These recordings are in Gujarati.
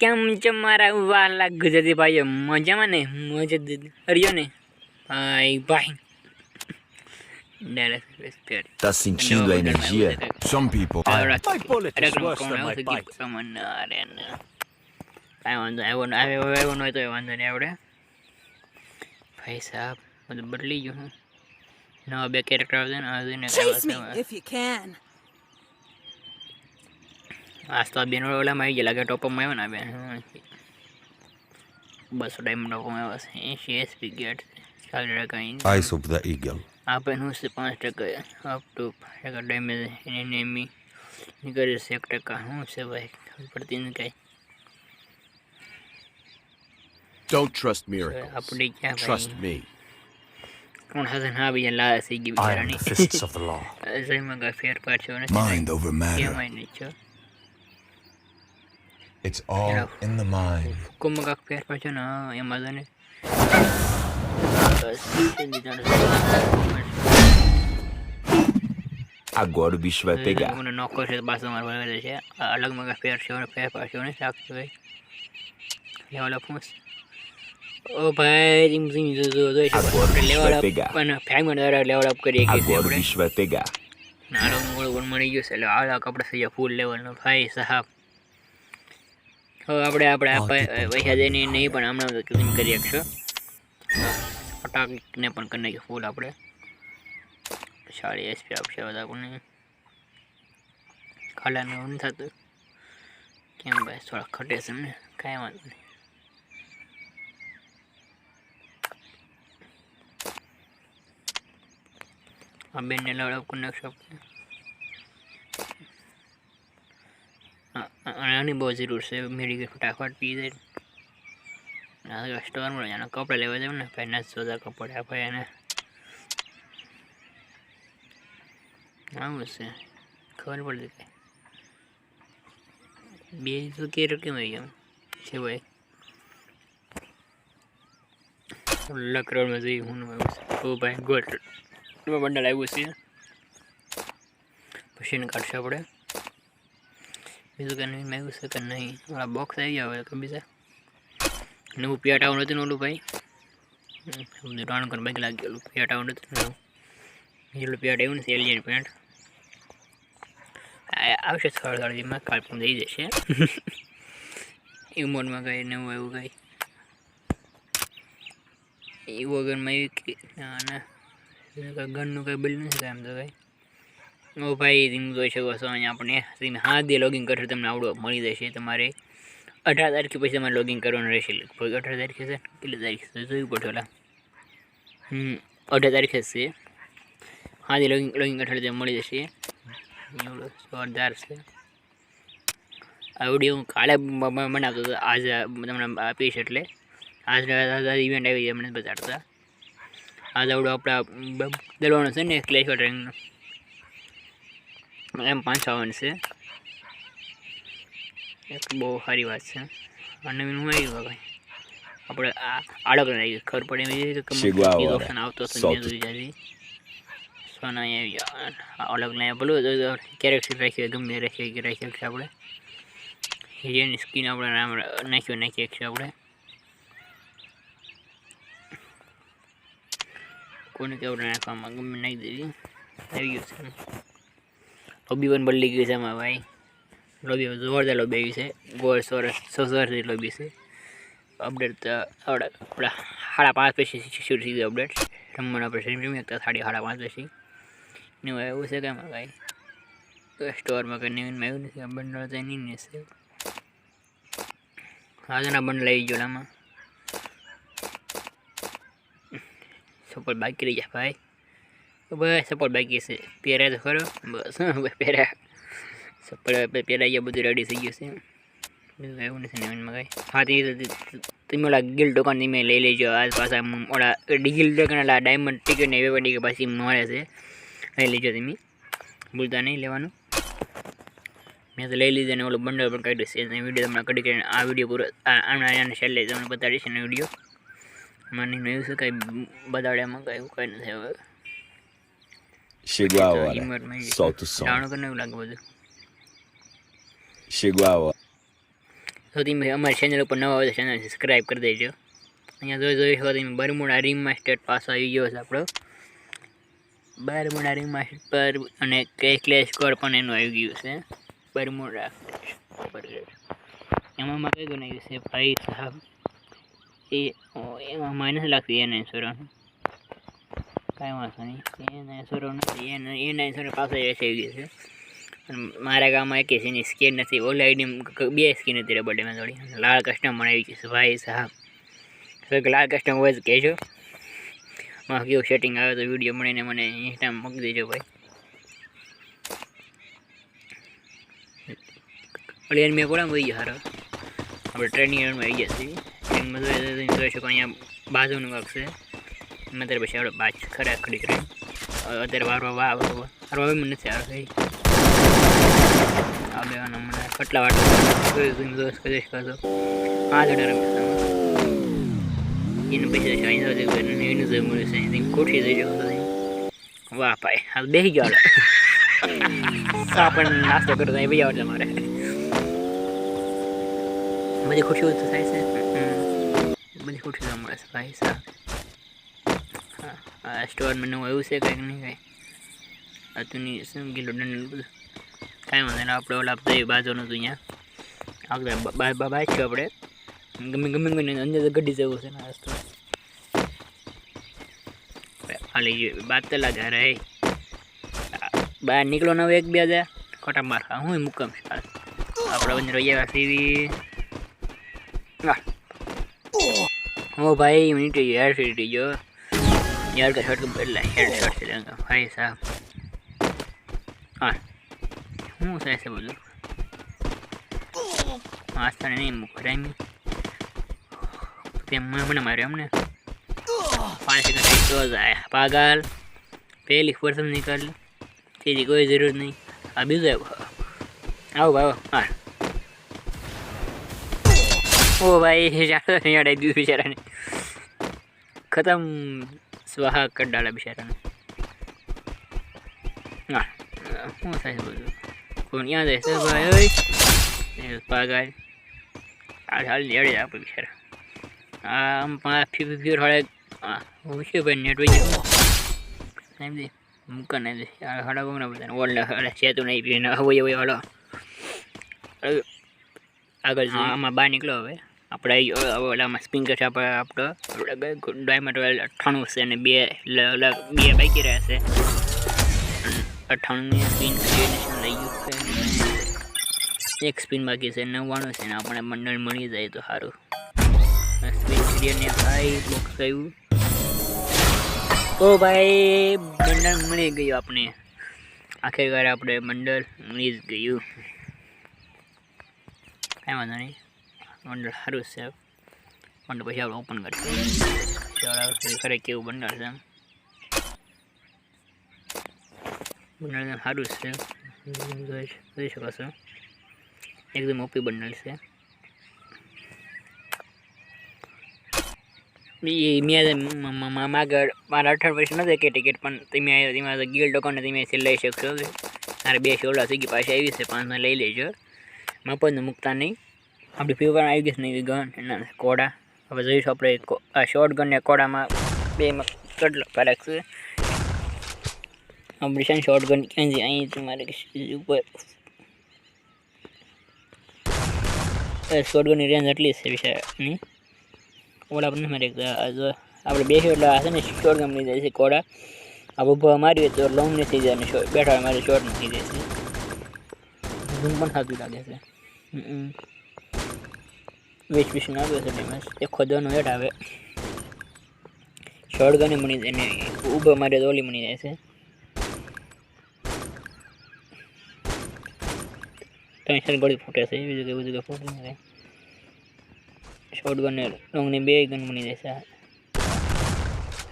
કેમ છે મારા વાલા ગુજરાતી ભાઈઓ મજામાં ને મજા હરિયો ને ભાઈ ભાઈ Direct respect. Tá sentindo a energia? Some people. Ahora, My bullet ahora is como worse con than la my otra bite. equipo, como no, arena. કાંઈ વાંધો નહીં, આવ્યો આવ્યો આવ્યો નહોતો તો વાંધો નહીં આપણે ભાઈ સાહેબ બધું બદલી ગયું હું નવા બે કેરેક્ટર આવશે ને આવશે ને આજ તો આ બેનો ઓલામાં આવી ગયા લાગે ટોપમાં આવ્યો ને આ બેન બસો ડાયમંડ ટોપમાં આવ્યો છે એંશી એસપી ગેટ ચાલી રહ્યા કંઈ Eyes of the eagle. આપે શું છે પાંચ ટકા અપ ટુ પાંચ ટકા ડેમેજ એનિમી નીકળે છે એક ટકા શું છે ભાઈ ખબર પડતી નથી કાંઈ Don't trust હવે miracles. આપણે ક્યાં Trust ભાઈ me. કોણ સાથે ના બીજા લાવે થઈ ગઈ I am the બિચારાની fists of the law. શરીરમાં કાંઈ ફેરફાર છે નથી Mind over matter. કેમાય નહીં છો It's all Yeah. in the mind. હુકુમમાં કાંઈક ફેરફાર છે ને હા, એમાં તો ને બસ એ દીધાને Agora o bicho vai pegar. મને નોકો છે પાછો મારો વળે છે આ અલગમાં કાંઈ ફેર છે ફેરફાર છે નહીં લાગતું ભાઈ લેવલ અપ હું ઓ ભાઈ ધીમ ધીમ જો જો જોઈ શકો Agora o આપણે bicho level vai up pegar. અને ફ્રેગમેન્ટ દ્વારા લેવલ અપ કરીએ કે Agora o આપણે bicho vai pegar. નાનો મૂળ ગુણ મળી ગયો છે એટલે આ કપડે થઈ ગયા ફૂલ લેવલનો ભાઈ સાહેબ હવે આપણે આપણે પૈસા દઈને નહીં પણ હમણાં તો ક્લીન કરી શકશો ફટાકને પણ કરી નાખીએ ફૂલ આપણે. સારી એસપી આપશે બધા આપણને. ખાલાનું એવું નથી થતું. કેમ ભાઈ થોડા ખટે છે ને કાંઈ વાંધો નહીં. આ બેનને લડાવ કરી નાખશો આપણે આ- આ- આની બહુ જરૂર છે. મેડિકલ ફટાફટ પી જાય સ્ટોરમાં એના કપડાં લેવા જાવ ને, ભાઈ ના સોદા કપડા ભાઈ એને. આવું છે. ખબર પડતી કઈ બે તો કે કેમ આવી ગયો? છે ભાઈ. લકરોડમાં જઈ હું આવ્યું છે. ઓ ભાઈ ગોટ બંડલ આવ્યું છે. પછી એને કાઢશે આપણે બીજું કંઈ નહીં આવ્યું છે કે નહીં. ઓલા બોક્સ આવી ગયા હોય કે બીજા નવું પિયા ટાઉન હતું ઓલું ભાઈ. બધું રાણ કર બાઈક લાગી ગયેલું. પિયા ટાઉન હતું નવું બીજું પિયાટ આવ્યું ને એલિયન પેન્ટ આવશે થોડા થોડીમાં કાલ પણ દઈ જશે. મોડમાં કંઈ નવું એવું કંઈ. એવું વગરમાં એવી ના ના. ગનનું કંઈ બિલ નથી કાંઈ એમ તો કંઈ. ઓ ભાઈ તમે જોઈ શકો છો. અહીંયા આપણે તમે હા દે લોગિન કરશો તમને આવડો મળી જશે. તમારે અઢાર તારીખે પછી તમારે લોગિન કરવાનું રહેશે. લગભગ અઢાર તારીખે છે કેટલી તારીખ જોયું પડશે હમ, અઢાર તારીખે છે. હા દે લોગિન લોગિન અઠવાડિયે મળી જશે. જોરદાર છે. આ વીડિયો હું કાલે બનાવતો હતો. આજે તમને આપીશ એટલે. આજ ઇવેન્ટ આવી એમને બતાડતા. આજ આવડું આપણા દલવાનો છે ને ક્લેશ ટ્રેનનો એમ પાંચસો આવવાનું છે. એક બહુ સારી વાત છે. અને હું આવ્યું ભાઈ આપણે આ આડક આવી ખબર પડે એમ છે કે Chegou a hora. ઓપ્શન આવતો હતો Solta. મેં જોઈ જલ્દી સોના અહીંયા આવી ગયા. અલગ ને પેલું કેરેક્ટર રાખીએ ગમે તે રાખીએ કે રાખીએ છે આપણે. હિરિયાની સ્કીન આપણે નામ નાખ્યો નાખીએ છે આપણે. કોને કેવું નાખવામાં ગમે નાખી દીધી. આવી ગયું છે. લોબી પણ બદલી ગયું છે એમાં ભાઈ. લોબી જોરદાર લોબી આવી છે. ગોળ સરસ સો સરસ લોબી છે. અપડેટ તો આવડે આપણા સાડા પાંચ પછી શરૂ થઈ ગયું અપડેટ રમવાનું આપણે સ્ટ્રીમ રમી શકતા સાડી સાડા પાંચ પછી. ને એવું છે કે એમાં કાંઈ સ્ટોરમાં કંઈ નવીનમાં આવ્યું નથી? આ બંડલ તો એની હશે આજના બંડલ આવી ગયો આમાં સફળ બાકી રહી ગયા ભાઈ. બસ સપોર્ટ બાકી છે પહેર્યા તો ખરો બસ હવે પહેર્યા સપોર્ટ પહેરાઈ ગયા બધું રેડી થઈ ગયું છે એવું નથી નવીનમાં કાંઈ હા તે તમે ઓલા ગિલ ટોકન તમે લઈ લેજો આજ પાછા ઓલા ડિગિલ ટોકન ઓલા ડાયમંડ ટિકિટ ને એવી કે પાછી મળે છે લઈ લેજો તમે ભૂલતા નહીં લેવાનું મેં તો લઈ લીધો ને ઓલું બંડલ પણ કાઢ્યું છે અને વીડિયો તમને કડી કરીને આ વીડિયો પૂરો આને છેલ્લે તમને બતાડીશ ને વીડિયો મને એવું છે કાંઈ બતાડ્યામાં કાંઈ એવું કંઈ નથી હવે Chegou a hora. Solta o som. કે એવું લાગે બધું Chegou a hora. તમે અમારી ચેનલ ઉપર નવા હોય તો ચેનલ સબસ્ક્રાઈબ કરી દેજો અહીંયા જોઈ જોઈ શકો તમે બરમુડા રીંગમાં સ્ટેટ પાસ આવી ગયો છે આપણો બરમુડા રીંગમાં પર અને કે ક્લેશ કોર પણ એનું આવી ગયું છે બરમુડા એમાં માં કઈ બનાવ્યું છે ભાઈ સાહેબ એ એમાં માઇનસ લાગતી એને સોરાનું કાંઈ વાંધો નહીં. એના સોરો નથી, એના એના સોરો પાસે આવી ગયું છે. મારા ગામમાં એક એની સ્કીન નથી. ઓલા આઈડી બે સ્કીન હતી રબર ડેમાં થોડી લાલ કસ્ટમ પણ આવી ગયું છે, ભાઈ સાહેબ. લાલ કસ્ટમ હોય તો કહેજો. માં કેવું સેટિંગ આવે તો વીડિયો મળીને મને ઇન્સ્ટામાં મૂકી દેજો ભાઈ. ઓલી મેં કોણ વહી ગયો હારો? આપણે ટ્રેનિંગ આવી ગયા છીએ. ટ્રેનમાં જોઈ શકો, અહીંયા બાજુનું છે. એમાં ત્યારે પછી આપણે બાજ ખરા ખડી કરી અત્યારે વારવા વાવ વારવા મને નથી આવે ભાઈ. આ બે મને કેટલા વાટલા કદેશ કરશો આ જડે એને પછી અહીં સુધી એને જે મળે છે. અહીંથી કોઠી થઈ જવું વાહ ભાઈ હાલ બેસી ગયો પણ નાસ્તો કરતો અહીં ભાઈ આવડે મારે. બધી ખુશીઓ તો થાય છે. બધી ખુશીઓ મળે છે ભાઈ સાહેબ આ સ્ટોરમાં નવું આવ્યું છે કંઈક નહીં કાંઈ. અતુની શું કિલો દંડ બધું. કાંઈ વાંધો આપણે ઓલા આપતા બાજુનું હતું અહીંયા. આગળ બાય બાજુ આપણે. ગમે ગમે ગમે અંદર ગડી જવું છે ને આજ ખાલી બાત તો લાગે અરે બહાર નીકળો ને એક બે હજાર. ખોટા માર હું મુકમ છે. આપણે બંને રહી સીવી. હો ભાઈ મિનિટ હેર ફીટી ગયો. यार का शर्ट बदला हेड शर्ट से लेंगे भाई साहब हाँ હું છે ऐसे बोलो આસ્થા નહીં મુકરાય મી તે મને મને માર્યો અમને પાંચ સેકન્ડ તો જાય પાગલ પહેલી પર્સન નિકાલ તેની કોઈ જરૂર નહીં આ બીજો આવ્યો આવો ભાઈ હા ઓ ભાઈ જાડો યાદ આવી દીધું બિચારાને ખતમ સ્વાહા કરી ડાળા બિચારાને. હા, શું થાય બધું? કોણ યાદ હશે ભાઈ પાગલ. હાલ હાલ લેડે આપણે બિચારા. આમ પાંચ ફી ફી હળે હા છે ભાઈ નેટ વહી એમ સમજી મૂકા નહીં દે. યાર હડા બમણા બધા ઓલ હાડે છે તો નહીં પીને. હવે હવે હળો આગળ. આમાં બહાર નીકળો હવે. આપણે ઓલામાં સ્પિંકર છે આપણે આપણો ડાયમંડ રોયલ અઠ્ઠાણું છે અને બે બે બાકી રહ્યા છે. અઠ્ઠાણુંની સ્પિન લઈ ગયું છે. એક સ્પિન બાકી છે, નવ્વાણું છે ને આપણે મંડળ મળી જાય તો સારું. સ્પિન ને ભાઈ બોક્સ આવ્યું. ઓ ભાઈ, મંડળ મળી ગયું આપણે આખિરકાર આપણે મંડળ મળી જ ગયું. કાંઈ વાંધો નહીં. બંડલ સારું છે. બંડલ પછી આપણે ઓપન કરીશું ખરે કેવું બંડલ છે બંડલ સારું છે. જોઈ જોઈ શકો છો. એકદમ ઓપી બંડલ છે. એ મેં આગળ, મારા અઢાર વર્ષ નથી કે ટિકિટ, પણ તમે તેમાં ગીલ ડોકોને તમે લઈ શકશો. તારે બે સોળા સીગી પાછી આવી છે, પાંચમાં લઈ લેજો. મફતનું મૂકતા નહીં. આપણી ફીવર આવી ગઈ નહીં ગન એના કોડા. હવે જોઈશું આપણે આ શોર્ટ ગન ને કોડામાં બેમાં કેટલો ફરક છે. આપણી છે ને શોર્ટ ગન અહીં તમારે ઉપર. શોર્ટ ગનની રેન્જ એટલી છે વિષયની ઓલા પણ મારે આપણે બે એટલે હશે ને શોર્ટ ગન જાય છે કોડા. આ ઊભા મારીએ તો લોંગ નથી જાય short- બેઠા મારે શોર્ટ નથી જાય છે. ઝૂમ પણ સાચું લાગે છે. હમ. વીસ વીસનું આવ્યો છે ડેમેજ એ ખોદવાનું હેઠ આવે. શોર્ટ ગને મળી જાય ને ઊભો મારે ઓલી મળી જાય છે. ત્રણ ગળી ફૂટે છે, બીજું કે બીજું કે ફૂટે નહીં શોર્ટ ગન ને લોંગની બે ગન મળી જાય છે.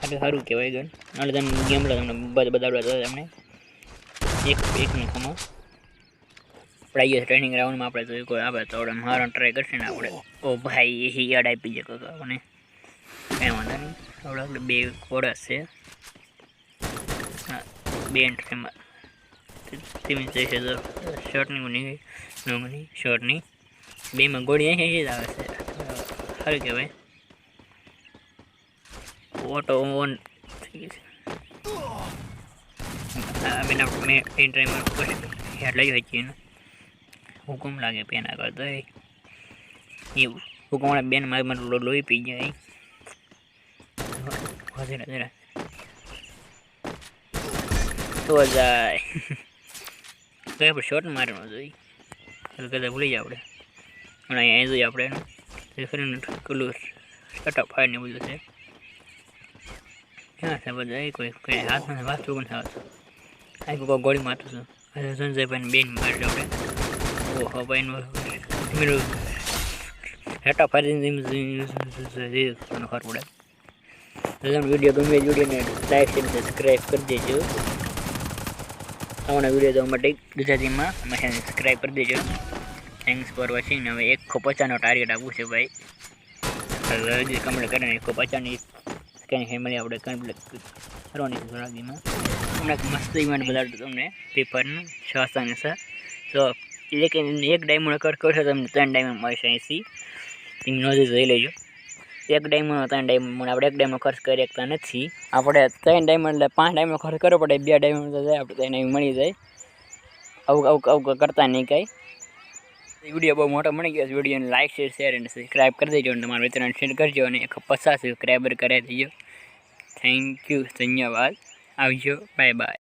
સારું સારું કહેવાય ગન એટલે તમે ગેમ તમને બધા બધા તમને એક એક નખામાં. આપણે ટ્રેનિંગ ગ્રાઉન્ડમાં આપણે તો કોઈ આવે તો આપણે મારો ટ્રાય કરશે ને આપણે. ઓ ભાઈ, એ યાદ આપી જાય કોઈ આપણને કંઈ વાંધો નહીં. આપણે આપણે બે કોડસ છે. બે એન્ટ્રીમાં છે તો શર્ટની મની નોમની શર્ટની બેમાં ગોળી અહીં જ આવે છે. સારું કહેવાય. ઓટો ઓન થઈ ગઈ છે. બેન મેં ડ્રાઈવમાં હેડ લઈ શકીએ ને હુકમ લાગે પેના કરતા એવું હુકમ વાળા બેન મારી માટે લો- લોહી પી જાય વધારે જરા તો જાય કઈ આપણે શોટ મારવાનો જોઈએ એટલે કદાચ ભૂલી જાય આપણે અને અહીંયા જોઈએ આપણે એનું એ કરીને પેલું સ્ટાર્ટઅપ ફાયર ને બધું છે ક્યાં છે બધા એ કોઈ કોઈ હાથમાં વાસ્તુ પણ હાથ આ કોઈ ગોળી મારતું છું હવે સંજયભાઈને બેન મારશે આપણે ઓહો ભાઈનું પેલું હેટા ફાયર ખબર પડે તમને વીડિયો ગમે વિડીયોને લાઈક અને સબસ્ક્રાઈબ કરી દેજો આવવાના વીડિયો જોવા માટે ગુજરાતીમાં અમે સબસ્ક્રાઈબ કરી દેજો થેન્ક્સ ફોર વોચિંગ હવે એકસો પચાસનો ટાર્ગેટ આપવું છે ભાઈ હવે હજી કમ્પ્લીટ કરીને એકસો પચાસની સ્કેન ફેમિલી આપણે કમ્પ્લીટ કરવાની છે થોડાકીમાં હમણાં એક મસ્ત ઇવેન્ટ બધા તમને પેપરનું છ અને છ તો એક એક ડાયમંડ કર કરશો તમને ત્રણ ડાયમંડ મળશે અહીંથી તમે નોંધી જોઈ લેજો એક ડાયમંડ ત્રણ ડાયમંડ આપણે એક ડાયમંડ ખર્ચ કરી શકતા નથી આપણે ત્રણ ડાયમંડ એટલે પાંચ ડાયમંડ ખર્ચ કરવો પડે બે ડાયમંડ તો જાય આપણે ત્રણ ડાયમંડ મળી જાય આવું આવું આવું કરતા નહીં કાંઈ વીડિયો બહુ મોટો મળી ગયો છે વિડીયોને લાઈક શેર શેર અને સબસ્ક્રાઈબ કરી દેજો અને તમારા મિત્રોને શેર કરજો અને એક પચાસ સબસ્ક્રાઈબર કરાવી દેજો થેન્ક યુ ધન્યવાદ આવજો બાય બાય